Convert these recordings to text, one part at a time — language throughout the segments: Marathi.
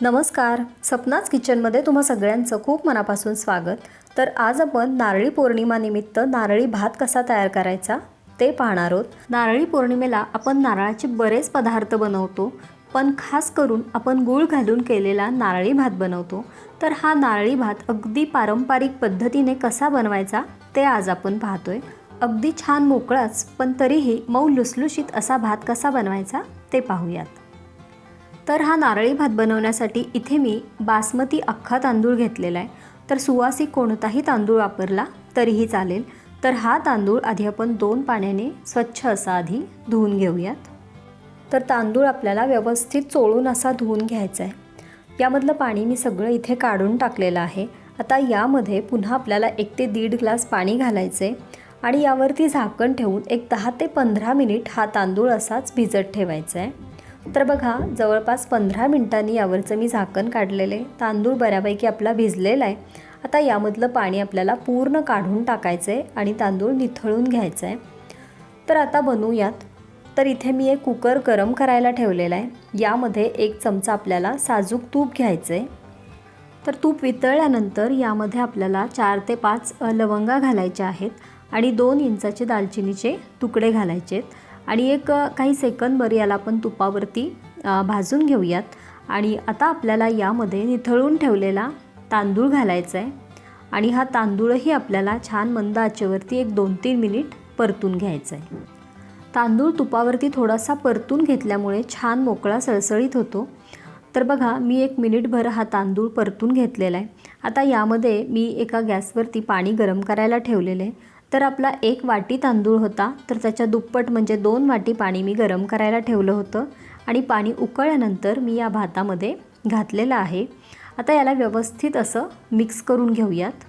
नमस्कार. सपनाच किचनमध्ये तुम्हा सगळ्यांचं खूप मनापासून स्वागत. तर आज आपण नारळी पौर्णिमानिमित्त नारळी भात कसा तयार करायचा ते पाहणार आहोत. नारळी पौर्णिमेला आपण नारळाचे बरेच पदार्थ बनवतो पण खास करून आपण गूळ घालून केलेला नारळी भात बनवतो. तर हा नारळी भात अगदी पारंपरिक पद्धतीने कसा बनवायचा ते आज आपण पाहतोय. अगदी छान मोकळाच पण तरीही मऊ लुसलुशीत असा भात कसा बनवायचा ते पाहूयात. तर हा नारळी भात बनवण्यासाठी इथे मी बासमती अख्खा तांदूळ घेतलेला आहे. तर सुवासिक कोणताही तांदूळ वापरला तरीही चालेल. तर हा तांदूळ आधी आपण दोन पाण्याने स्वच्छ असा आधी धुवून घेऊयात. तर तांदूळ आपल्याला व्यवस्थित चोळून असा धुवून घ्यायचा आहे. यामधलं पाणी मी सगळं इथे काढून टाकलेलं आहे. आता यामध्ये पुन्हा आपल्याला एक ते दीड ग्लास पाणी घालायचं आहे आणि यावरती झाकण ठेवून एक दहा ते पंधरा मिनिट हा तांदूळ असाच भिजत ठेवायचा आहे. तर बघा जवळपास पंधरा मिनटांनी यावरचं मी झाकण काढलेले तांदूळ बऱ्यापैकी आपला भिजलेला आहे. आता यामधलं पाणी आपल्याला पूर्ण काढून टाकायचं आहे आणि तांदूळ निथळून घ्यायचं आहे तर आता बनवूयात. तर इथे मी एक कुकर गरम करायला ठेवलेला आहे. यामध्ये एक चमचा आपल्याला साजूक तूप घ्यायचं आहे तर तूप वितळल्यानंतर यामध्ये आपल्याला चार ते पाच लवंगा घालायच्या आहेत आणि दोन इंचाचे दालचिनीचे तुकडे घालायचे आहेत आणि एक काही सेकंदभर याला आपण तुपावरती भाजून घेऊयात. आणि आता आपल्याला यामध्ये निथळून ठेवलेला तांदूळ घालायचा आहे आणि हा तांदूळही आपल्याला छान मंद आचेवरती एक दोन तीन मिनिट परतून घ्यायचा आहे तांदूळ तुपावरती थोडासा परतून घेतल्यामुळे छान मोकळा सळसळीत होतो. तर बघा मी एक मिनिटभर हा तांदूळ परतून घेतलेला आहे आता यामध्ये मी एका गॅसवरती पाणी गरम करायला ठेवलेलं आहे तर आपला एक वाटी तांदूळ होता तर त्याच्या दुप्पट म्हणजे दोन वाटी पाणी मी गरम करायला ठेवलं होतं आणि पाणी उकळल्यानंतर मी या भातामध्ये घातलेलं आहे. आता याला व्यवस्थित असं मिक्स करून घेऊयात.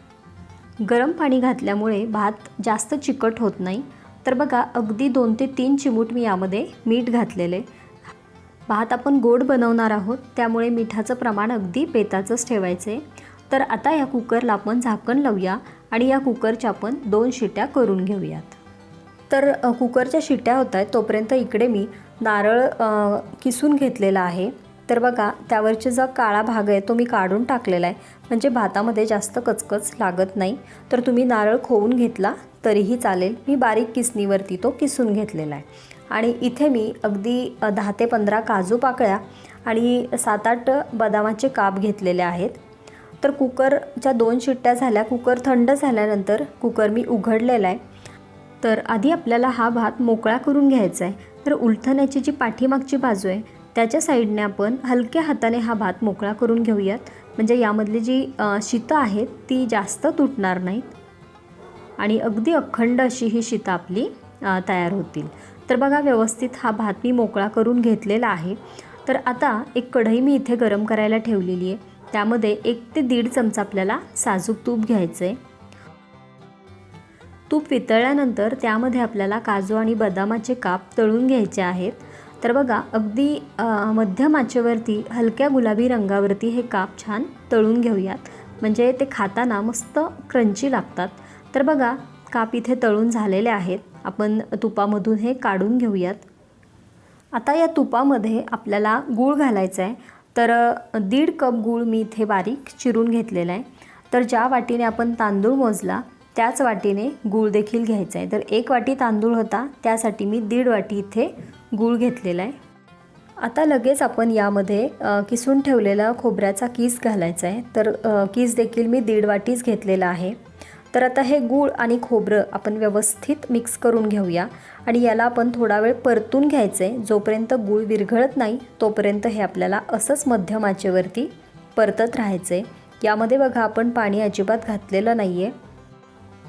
गरम पाणी घातल्यामुळे भात जास्त चिकट होत नाही. तर बघा अगदी दोन ते तीन चिमूट मी यामध्ये मीठ घातलेले. भात आपण गोड बनवणार आहोत त्यामुळे मिठाचं प्रमाण अगदी पेताचंच ठेवायचं आहे तर आता या कुकरला आपण झाकण लावूया. आणि या कुकरच्या आपण दोन शिट्या करून घेऊयात. तर कुकरच्या शिट्या होत आहेत तोपर्यंत इकडे मी नारळ किसून घेतलेला आहे. तर बघा त्यावरचा जो काळा भाग आहे तो मी काढून टाकलेला आहे. म्हणजे भातामध्ये जास्त कचकच लागत नाही. तर तुम्ही नारळ खोवून घेतला तरीही चालेल. मी बारीक किसणीवरती तो किसून घेतलेला आहे. आणि इथे मी अगदी दहा ते पंधरा काजू पाकळ्या आणि सात आठ बदामाचे काप घेतलेले आहेत. तर कुकरच्या दोन शिट्ट्या झाल्या. कुकर थंड झाल्यानंतर कुकर मी उघडलेला आहे. तर आधी आपल्याला हा भात मोकळा करून घ्यायचा आहे. तर उलथण्याची जी पाठीमागची बाजू आहे त्याच्या साईडने आपण हलक्या हाताने हा भात मोकळा करून घेऊयात. म्हणजे यामधली जी शीतं आहेत ती जास्त तुटणार नाहीत. आणि अगदी अखंड अशी ही शीतं आपली तयार होतील. तर बघा व्यवस्थित हा भात मी मोकळा करून घेतलेला आहे. तर आता एक कढई मी इथे गरम करायला ठेवलेली आहे. त्यामध्ये एक ते दीड चमचा आपल्याला साजूक तूप घ्यायचं आहे तूप वितळल्यानंतर त्यामध्ये आपल्याला काजू आणि बदामाचे काप तळून घ्यायचे आहेत. तर बघा अगदी मध्यमाचेवरती मध्यम आचेवरती हलक्या गुलाबी रंगावरती हे काप छान तळून घेऊयात. म्हणजे ते खाताना मस्त क्रंची लागतात. तर बघा काप इथे तळून झालेले आहेत. आपण तुपामधून हे काढून घेऊयात. आता या तुपामध्ये आपल्याला गूळ घालायचा आहे तर दीड कप गूळ मी इथे बारीक चिरून घेतलेला आहे. तर ज्या वाटीने आपण तांदूळ मोजला त्याच वाटीने गूळ देखील घ्यायचा आहे. तर एक वाटी तांदूळ होता त्यासाठी मी दीड वाटी इथे गूळ घेतलेला आहे. आता लगेच आपण यामध्ये किसून ठेवलेला खोबऱ्याचा किस घालायचा आहे. तर कीस किस देखील मी दीड वाटीच घेतलेला आहे. तर आता हे गूळ आणि खोबरं आपण व्यवस्थित मिक्स करून घेऊया. आणि याला आपण थोडा वेळ परतून घ्यायचं आहे जोपर्यंत गूळ विरघळत नाही तोपर्यंत हे आपल्याला असंच मध्यम आचेवरती परतत राहायचं आहे यामध्ये बघा आपण पाणी अजिबात घातलेलं नाही आहे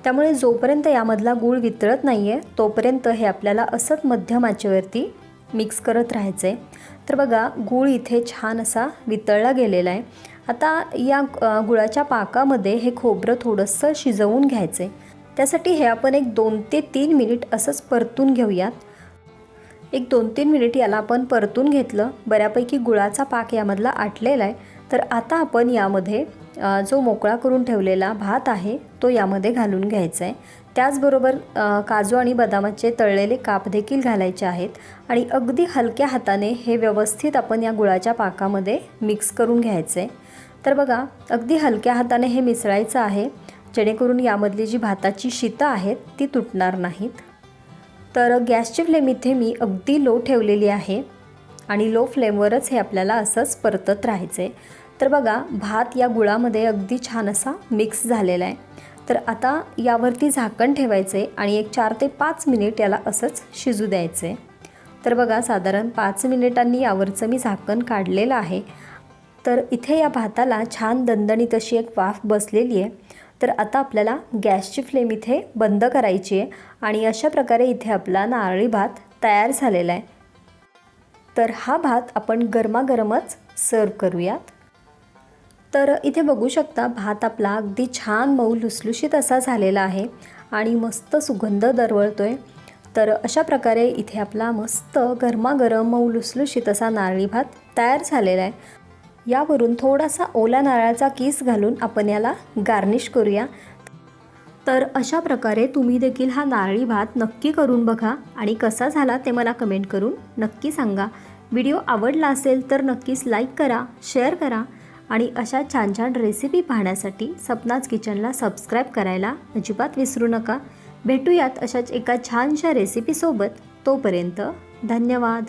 त्यामुळे जोपर्यंत यामधला गूळ वितळत नाही आहे तोपर्यंत हे आपल्याला असंच मध्यम आचेवरती मिक्स करत राहायचं आहे तर बघा गूळ इथे छान असा वितळला गेलेला आहे. आता या गुळाच्या पाकामध्ये हे खोबरं थोडंसं शिजवून घ्यायचं. आहे त्यासाठी हे आपण एक दोन ते तीन मिनिट असंच परतून घेऊयात. एक दोन तीन मिनिट याला आपण परतून घेतलं. बऱ्यापैकी गुळाचा पाक यामधला आटलेला आहे. तर आता आपण यामध्ये जो मोकळा करून ठेवलेला भात आहे तो यामध्ये घालून घ्यायचा आहे. त्याचबरोबर काजू आणि बदामाचे तळलेले काप देखील घालायचे आहेत. आणि अगदी हलक्या हाताने हे व्यवस्थित आपण या गुळाच्या पाकामध्ये मिक्स करून घ्यायचं आहे. तर बघा अगदी हलक्या हाताने हे मिसळायचं आहे. जेणेकरून यामधली जी भाताची शीतं आहेत ती तुटणार नाहीत. तर गॅसची फ्लेम इथे मी अगदी लो ठेवलेली आहे आणि लो फ्लेमवरच हे आपल्याला असंच परतत राहायचं आहे तर बघा भात या गुळामध्ये अगदी छान असा मिक्स झालेला आहे. तर आता यावरती झाकण ठेवायचं आहे आणि एक चार ते पाच मिनिट याला असंच शिजू द्यायचं आहे तर बघा साधारण पाच मिनिटांनी यावरचं मी झाकण काढलेलं आहे. तर इथे या भाताला छान दणदणीत अशी एक वाफ बसलेली आहे. तर आता आपल्याला गॅसची फ्लेम इथे बंद करायची आहे आणि अशा प्रकारे इथे आपला नारळी भात तयार झालेला आहे. तर हा भात आपण गरमागरमच सर्व करूयात. तर इथे बघू शकता भात आपला अगदी छान मऊ लुसलुशीत असा झालेला आहे आणि मस्त सुगंध दरवळतो आहे तर अशा प्रकारे इथे आपला मस्त गरमागरम मऊ लुसलुशीत असा नारळी भात तयार झालेला आहे. यावरून थोडासा ओला नारळाचा किस घालून आपण याला गार्निश करूया. तर अशा प्रकारे तुम्ही देखील हा नारळी भात नक्की करून बघा आणि कसा झाला ते मला कमेंट करून नक्की सांगा. व्हिडिओ आवडला असेल तर नक्कीच लाईक करा शेअर करा आणि अशा छान छान रेसिपी पाहण्यासाठी सपनाच किचनला सबस्क्राईब करायला अजिबात विसरू नका. भेटूयात अशाच एका छानशा रेसिपीसोबत तोपर्यंत धन्यवाद.